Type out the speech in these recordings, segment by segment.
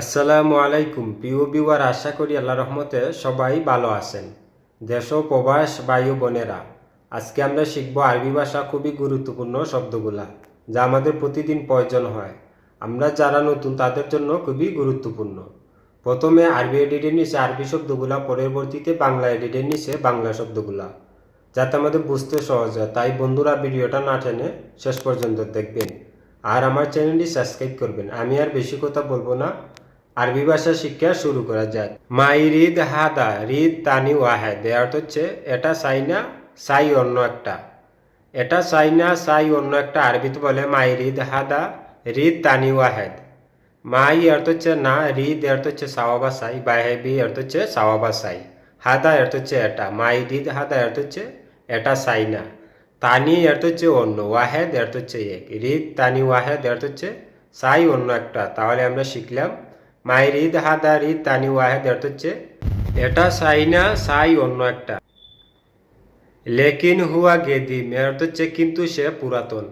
আসসালামু আলাইকুম, প্রিয় বিওয়ার আশা করি আল্লাহ রহমতে সবাই ভালো আছেন। দেশ ও প্রবাস বায়ু বোনেরা, আজকে আমরা শিখব আরবি ভাষা খুবই গুরুত্বপূর্ণ শব্দগুলা, যা আমাদের প্রতিদিন প্রয়োজন হয়। আমরা যারা নতুন, তাদের জন্য খুবই গুরুত্বপূর্ণ। প্রথমে আরবি এডিটের নিচে আরবি শব্দগুলা পরবর্তীতে বাংলা এডিটের নিচে বাংলা শব্দগুলা, যাতে আমাদের বুঝতে সহজ হয়। তাই বন্ধুরা, ভিডিওটা না টেনে শেষ পর্যন্ত দেখবেন। আর আমার চ্যানেলটি সাবস্ক্রাইব করবেন। আমি আর বেশি কথা বলব না। আরবি ভাষা শিক্ষা শুরু করা যাক। মাই রিদ হাদা রিদ তানি ওয়াহেদ এর অর্থ হচ্ছে এটা চাই না চাই অন্য একটা। এটা চাই না চাই অন্য একটা আরবিতে বলে মাই রিদ হাদা রিদ তানি ওয়াহেদ মাই অর্থ হচ্ছে না রিদ অর্থ হচ্ছে সাওয়াবা সাই। বাহেবি অর্থ হচ্ছে সাওয়াবা সাই। হাদা অর্থ হচ্ছে এটা। মাই রিদ হাদা অর্থ হচ্ছে এটা চাই না। তানি অর্থ হচ্ছে অন্য। ওয়াহেদ অর্থ হচ্ছে এক। রিদ তানি ওয়াহেদ অর্থ হচ্ছে সাই অন্য একটা। তাহলে আমরা শিখলাম মাই রিদ হাদা রিদ তানি ওয়াহেদ অর্থ হচ্ছে। এটা চাই না চাই অন্য একটা। লেকিন হুয়া গেদিম এর হচ্ছে কিন্তু সে পুরাতন।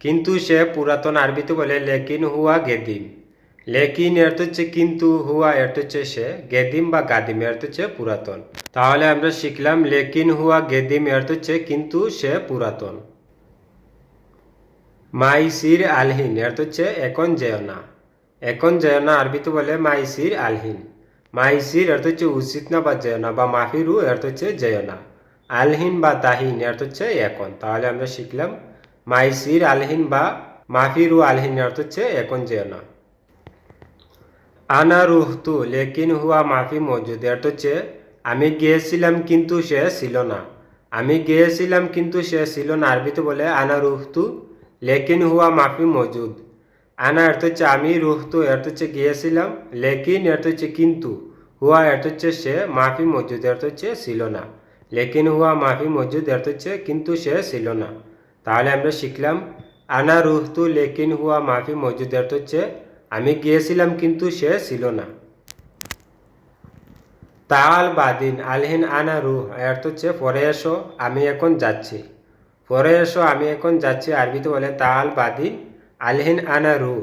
কিন্তু সে পুরাতন আরবিতে বলে লেকিন হুয়া গেদিম। লেকিন এর অর্থ হচ্ছে কিন্তু হুয়া, এর হচ্ছে সে গেদিম বা গাদিম, এর হচ্ছে পুরাতন। তাহলে আমরা শিখলাম লেকিন হুয়া গেদিম, এর হচ্ছে কিন্তু সে পুরাতন। মাইসির আলহিন, এর অর্থ হচ্ছে এখন যেও না এখন যেও না আরবিতে বলে, মাইসির আলহিন। মাইসির অর্থ হচ্ছে উচিত না বা যেও না বা মাফিরু অর্থ হচ্ছে যেও না আলহিন বা দাহিন অর্থ হচ্ছে এখন। তাহলে আমরা শিখলাম, মাইসির আলহিন বা মাফিরু আলহিন অর্থ হচ্ছে এখন যেও না আনা রুহতু লেকিন হুয়া মাফি মজুদ অর্থ হচ্ছে, আমি গিয়েছিলাম কিন্তু সে ছিল না। আমি গিয়েছিলাম কিন্তু সে ছিল না। আরবিতে বলে আনা রুহতু লেকিন হুয়া মাফি মজুদ। আনা অর্থ হচ্ছে আমি রুহতু অর্থ হচ্ছে গিয়েছিলাম, লেকিন অর্থ হচ্ছে কিন্তু, হুয়া অর্থ হচ্ছে সে মাফি মজুদ অর্থ হচ্ছে ছিল না। লেকিন, হুয়া, মাফি মজুদ অর্থ হচ্ছে কিন্তু সে ছিল না। তাহলে আমরা শিখলাম, আনা রুহতু লেকিন, হুয়া, মাফি মজুদ অর্থ হচ্ছে আমি গিয়েছিলাম কিন্তু সে ছিল না। তাল বাদিন, আলহিন, আনা, রুহ অর্থ হচ্ছে পরে এসো, আমি এখন যাচ্ছি। পরে এসো, আমি এখন যাচ্ছি, আরবিতে বলে তাল বাদিন আলহিন আনা রু।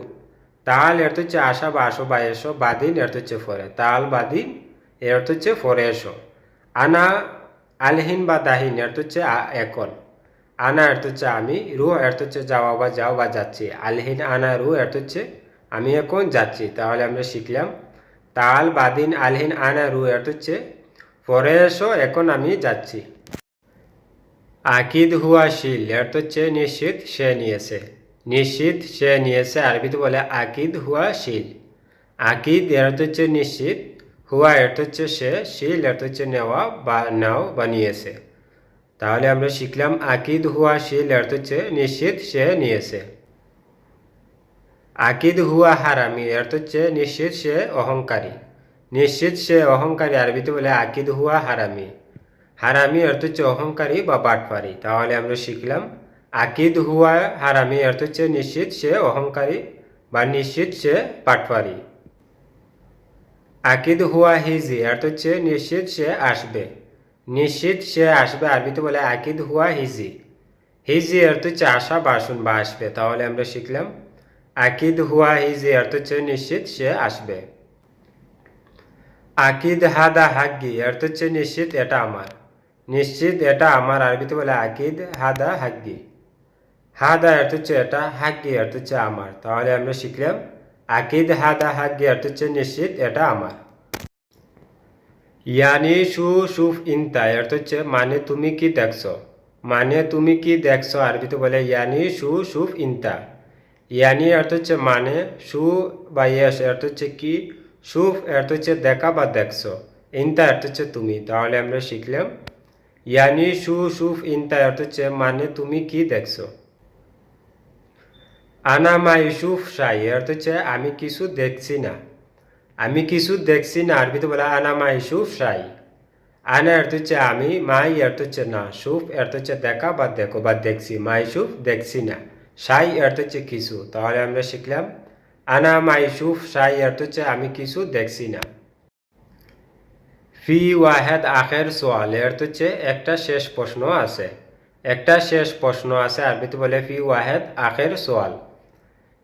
তাল অর্থ হচ্ছে আসা বা আসো বা এসো বাদিন অর্থ হচ্ছে পরে তাল, বাদিন এর অর্থ হচ্ছে পরে এসো আনা, আলহিন বা দাহিন অর্থ হচ্ছে এখন আনা অর্থ হচ্ছে আমি, রু অর্থ হচ্ছে যাওয়া বা যাও বা যাচ্ছি। আলহিন আনা রু অর্থ হচ্ছে আমি এখন যাচ্ছি। তাহলে আমরা শিখলাম। তাল, বাদিন, আলহিন আনা রু অর্থ হচ্ছে পরে এসো এখন আমি যাচ্ছি। আকিদ হুয়া শিল অর্থ হচ্ছে নিশ্চিত সে নিয়েছে। নিশ্চিত সে নিয়েছে আরবিতে বলে আকিদ হুয়া শিল। আকিদ এর অর্থ হচ্ছে নিশ্চিত, হুয়া অর্থ হচ্ছে সে শিল এর অর্থ হচ্ছে নেওয়া বা নাও বা নিয়েছে তাহলে আমরা শিখলাম আকিদ হুয়া শিল এর অর্থ হচ্ছে নিশ্চিত সে নিয়েছে। আকিদ হুয়া হারামি অর্থ হচ্ছে নিশ্চিত সে অহংকারী। নিশ্চিত সে অহংকারী আরবিতে বলে আকিদ হুয়া হারামি। হারামি অর্থ হচ্ছে অহংকারী বা বাটপারি। তাহলে আমরা শিখলাম আকিদ হুয়া হারামি অর্থ হচ্ছে নিশ্চিত সে অহংকারী বা নিশ্চিত সে পাটপারি আকিদ হুয়া হিজি অর্থ হচ্ছে নিশ্চিত সে আসবে। নিশ্চিত সে আসবে, আরবিতে বলে আকিদ হুয়া হিজি হিজি অর্থ হচ্ছে আশা বাসন বা আসবে, তাহলে আমরা শিখলাম। আকিদ হুয়া হিজি অর্থ হচ্ছে নিশ্চিত সে আসবে। আকিদ হাদা হাগ্গি অর্থ হচ্ছে নিশ্চিত এটা আমার। নিশ্চিত এটা আমার, আরবিতে বলে আকিদ হাদা হাগ্গি হাদা অর্থ হচ্ছে এটা, হাগ্গি অর্থ হচ্ছে আমার। তাহলে আমরা শিখলাম, আকিদ, হাদা, হাগ্গি অর্থ হচ্ছে নিশ্চিত, এটা আমার। ইয়ানি, সু, সুফ, ইনতা অর্থ হচ্ছে মানে তুমি কি দেখছ? মানে তুমি কি দেখছ? আরবিতে বলে ইয়ানি, সু, সুফ, ইনতা। ইয়ানি অর্থ হচ্ছে মানে সু বা ইয়েস অর্থ হচ্ছে কি? সুফ অর্থ হচ্ছে দেখা বা দেখছ। ইনতা অর্থ হচ্ছে তুমি। তাহলে আমরা শিখলাম, ইয়ানি, সু, সুফ, ইনতা অর্থ হচ্ছে মানে তুমি কি দেখছ? আনা মা ইউসুফ শাই অর্থ হচ্ছে আমি কিছু দেখছি না। আমি কিছু দেখছি না আরবিতে বলে আনা মা ইউসুফ শাই। আনা অর্থ হচ্ছে আমি, মাই অর্থ হচ্ছে না, সুফ অর্থ হচ্ছে দেখা বা দেখো বা দেখছি মা ইউসুফ দেখছি না। সাই অর্থ হচ্ছে কিছু, তাহলে আমরা শিখলাম, আনা মা ইউসুফ সাই অর্থ হচ্ছে আমি কিছু দেখছি না। ফি ওয়াহেদ আখের সোয়াল অর্থ হচ্ছে একটা শেষ প্রশ্ন আছে। একটা শেষ প্রশ্ন আছে আরবিতে বলে ফি ওয়াহেদ আখের সোয়াল।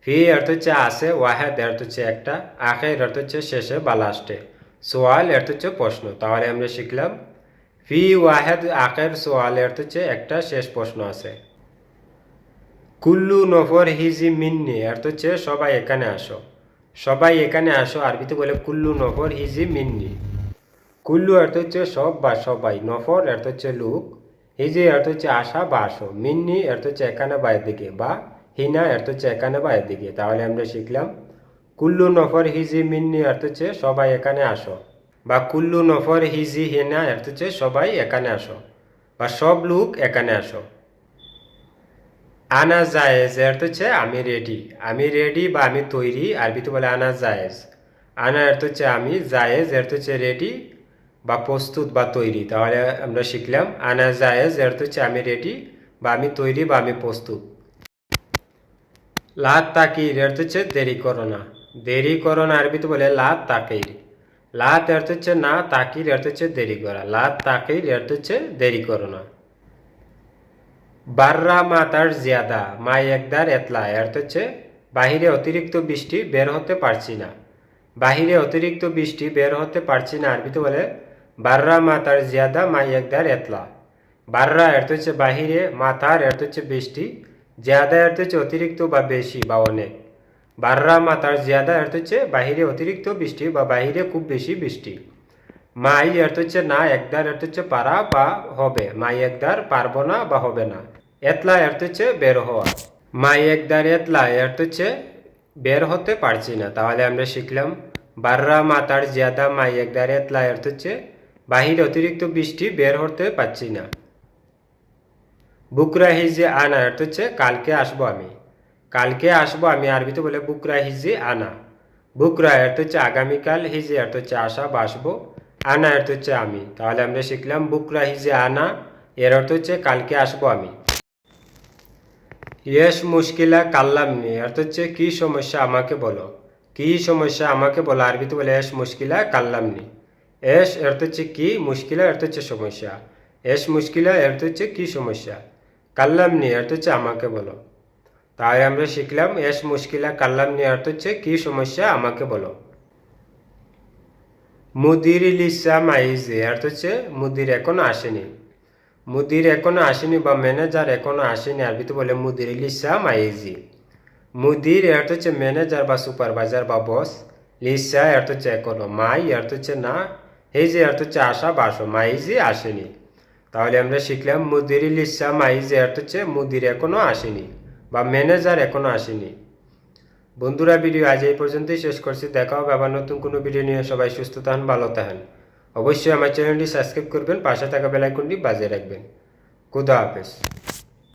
ফি অর্থ হচ্ছে আছে ওয়াহেদ অর্থ হচ্ছে একটা আখের অর্থ হচ্ছে শেষে বা লাস্টে সোয়াল অর্থ হচ্ছে প্রশ্ন তাহলে আমরা শিখলাম ফি ওয়াহেদ আখের সোয়াল অর্থ হচ্ছে একটা শেষ প্রশ্ন আছে কুল্লু নফর হিজি মিন্নি অর্থ হচ্ছে সবাই এখানে আসো সবাই এখানে আসো আরবিতে বলে কুল্লু নফর হিজি মিন্নি কুল্লু অর্থ হচ্ছে সব বা সবাই নফর অর্থ হচ্ছে লোক হিজি অর্থ হচ্ছে আসা বা আসো মিন্নি অর্থ হচ্ছে এখানে বা দিকে বা হিনা অর্থ হচ্ছে এখানে বা এদিকে তাহলে আমরা শিখলাম, কুল্লু নফর হিজি মিন্নি অর্থ হচ্ছে সবাই এখানে আসো। বা কুল্লু নফর হিজি হিনা অর্থ হচ্ছে সবাই এখানে আসো। বা সব লোক এখানে আসো। আনা জায়েজ অর্থ হচ্ছে আমি রেডি আমি রেডি বা আমি তৈরি আরবিতে বলে আনা জায়েজ। আনা অর্থ হচ্ছে আমি জায়েজ অর্থ হচ্ছে রেডি বা প্রস্তুত বা তৈরি। তাহলে আমরা শিখলাম, আনা জায়েজ অর্থ হচ্ছে আমি রেডি বা আমি তৈরি বা আমি প্রস্তুত। লাত তাকির অর্থ হচ্ছে দেরি করো না। দেরি করো না আরবিতে বলে লা তাকির লাত অর্থ হচ্ছে না তাকির অর্থ হচ্ছে দেরি করা। লাত তাকির অর্থ হচ্ছে দেরি করো না। বাররা মাতার জিয়াদা মা একদার এতলা অর্থ হচ্ছে বাহিরে অতিরিক্ত বৃষ্টি বের হতে পারছি না। বাহিরে অতিরিক্ত বৃষ্টি বের হতে পারছি না, আরবিতে বলে বাররা মাতার জিয়াদা মা একদার এতলা। বাররা অর্থ হচ্ছে বাহিরে মাথার অর্থ হচ্ছে বৃষ্টি। জিয়াদা অর্থ হচ্ছে অতিরিক্ত বা বেশি বা অনেক। বাররা মাতার জিয়াদা অর্থ হচ্ছে বাহিরে অতিরিক্ত বৃষ্টি বা বাহিরে খুব বেশি বৃষ্টি। মাই অর্থ হচ্ছে না একদার অর্থ হচ্ছে পারা বা হবে। মাই একদার পারব না বা হবে না। এতলা অর্থ হচ্ছে বের হওয়া মাই একদার এতলা অর্থ হচ্ছে বের হতে পারছি না। তাহলে আমরা শিখলাম বাররা মাতার জিয়াদা মাই একদার এতলা অর্থ হচ্ছে বাহিরে অতিরিক্ত বৃষ্টি বের হতে পারছি না। বুকরা হিজে আনা অর্থ হচ্ছে কালকে আসব আমি। কালকে আসব আমি আরবিতে বলে বুকরা হিজে আনা। বুকরা অর্থ হচ্ছে আগামীকাল, হিজে অর্থ হচ্ছে আসা বা আসব। আনা অর্থ হচ্ছে আমি। তাহলে আমরা শিখলাম বুকরা হিজে আনা, এর অর্থ হচ্ছে কালকে আসব আমি। ইয়েস মুশকিলা কাল্লামনি অর্থ হচ্ছে কি সমস্যা আমাকে বলো। কি সমস্যা আমাকে বলো, আরবিতে বলে এস মুশকিলা কাল্লামনি এস অর্থ হচ্ছে কি মুশকিলা অর্থ হচ্ছে সমস্যা। এস মুশকিলা অর্থ হচ্ছে কি সমস্যা। কাল্লামনি অর্থ হচ্ছে আমাকে বলো। তাই আমরা শিখলাম, এস মুশকিলা কাল্লাম নিয়ে অর্থ হচ্ছে কি সমস্যা আমাকে বলো। মুদির লিসা মাইজে অর্থ হচ্ছে, মুদির এখনও আসেনি। মুদির এখনও আসেনি বা ম্যানেজার এখনও আসেনি, আরবিতে বলে মুদির লিসা মাইজি মুদির অর্থ হচ্ছে ম্যানেজার বা সুপারভাইজার বা বস। লিসা অর্থ হচ্ছে এখনও, মাই অর্থ হচ্ছে না। এই যে অর্থ হচ্ছে আসা বা আসো মাইজি আসেনি। তাহলে আমরা শিখলাম মুদির লিসা মাইজি অর্থ হচ্ছে মুদির এখনও আসেনি বা ম্যানেজার এখনও আসেনি। বন্ধুরা, ভিডিও আজ এই পর্যন্তই শেষ করছি। দেখা হবে আবার নতুন কোনো ভিডিও নিয়ে। সবাই সুস্থ থাকেন, ভালো থাকেন। অবশ্যই আমার চ্যানেলটি সাবস্ক্রাইব করবেন, পাশে থাকা বেলাইকনটি বাজিয়ে রাখবেন। খুদা হাফেজ।